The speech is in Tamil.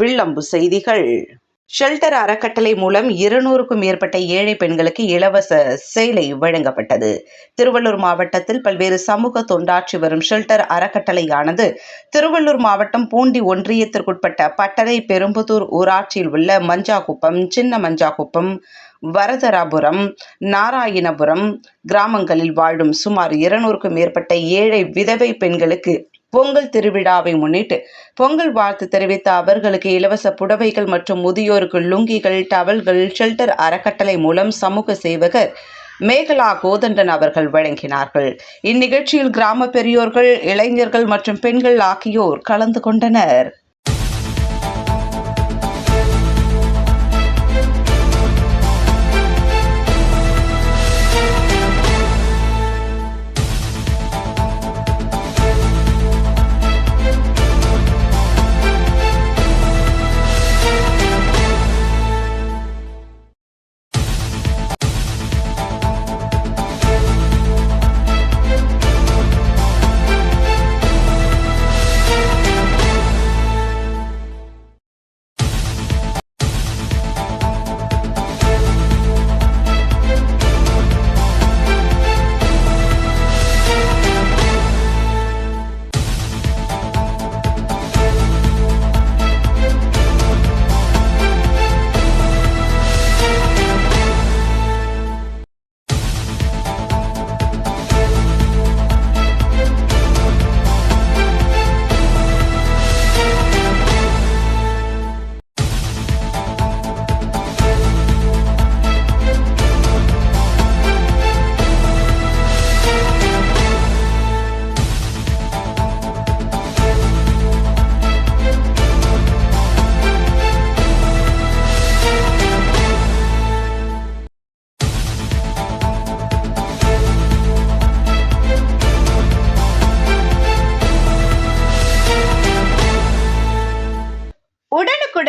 வில்லம்பு செய்திகள். ஷெல்டர் அறக்கட்டளை மூலம் இருநூறுக்கும் மேற்பட்ட ஏழை பெண்களுக்கு இலவச சேலை வழங்கப்பட்டது. திருவள்ளூர் மாவட்டத்தில் பல்வேறு சமூக தொண்டாற்றி வரும் ஷெல்டர் அறக்கட்டளையானது திருவள்ளூர் மாவட்டம் பூண்டி ஒன்றியத்திற்குட்பட்ட பட்டறை பெரும்புதூர் ஊராட்சியில் உள்ள மஞ்சாகுப்பம் சின்ன மஞ்சாகுப்பம் வரதராபுரம் நாராயணபுரம் கிராமங்களில் வாழும் சுமார் இருநூறுக்கும் மேற்பட்ட ஏழை விதவை பெண்களுக்கு பொங்கல் திருவிழாவை முன்னிட்டு பொங்கல் வாழ்த்து தெரிவித்த அவர்களுக்கு இலவச புடவைகள் மற்றும் முதியோருக்கு லுங்கிகள் டவல்கள் ஷெல்டர் அறக்கட்டளை மூலம் சமூக சேவகர் மேகலா கோதண்டன் அவர்கள் வழங்கினார்கள். இந்நிகழ்ச்சியில் கிராம பெரியோர்கள் இளைஞர்கள் மற்றும் பெண்கள் ஆகியோர் கலந்து கொண்டனர்.